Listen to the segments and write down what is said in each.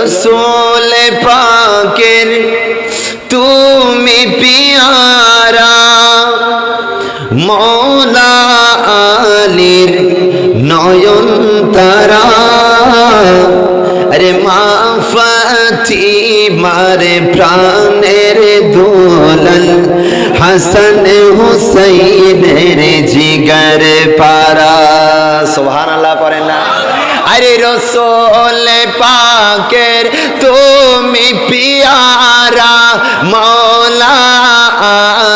রসুল পাকের তুমি পিয়ারা, মৌলা আলীর নয়ন তারা। আরে মা মারে প্রাণের দোলন হাসন হুসাইনের জিগর পারা। সোহান আল্লাহ পড়েন না। আরে রসোল পাকের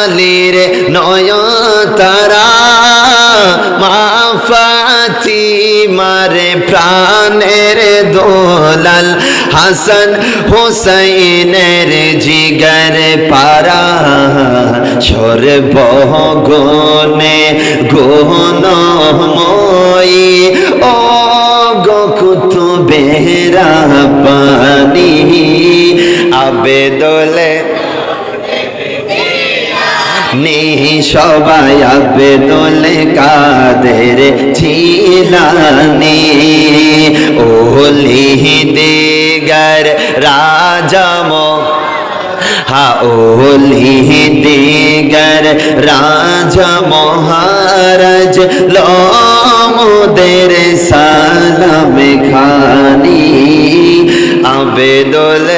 আলীর নয় তারা মারে প্রাণের দোলাল, হাসান হুসাইনের জিগর পারা সর্ব গনে গনময়ী ও গকুত বেহরা পানি আবেদলে নি সবাই আবেদলে কাদের ছিলানি। ওলি দিগর রাজম হা ওলি দিগর রাজা মহারাজ লমদের সালাম খানি। আবেদল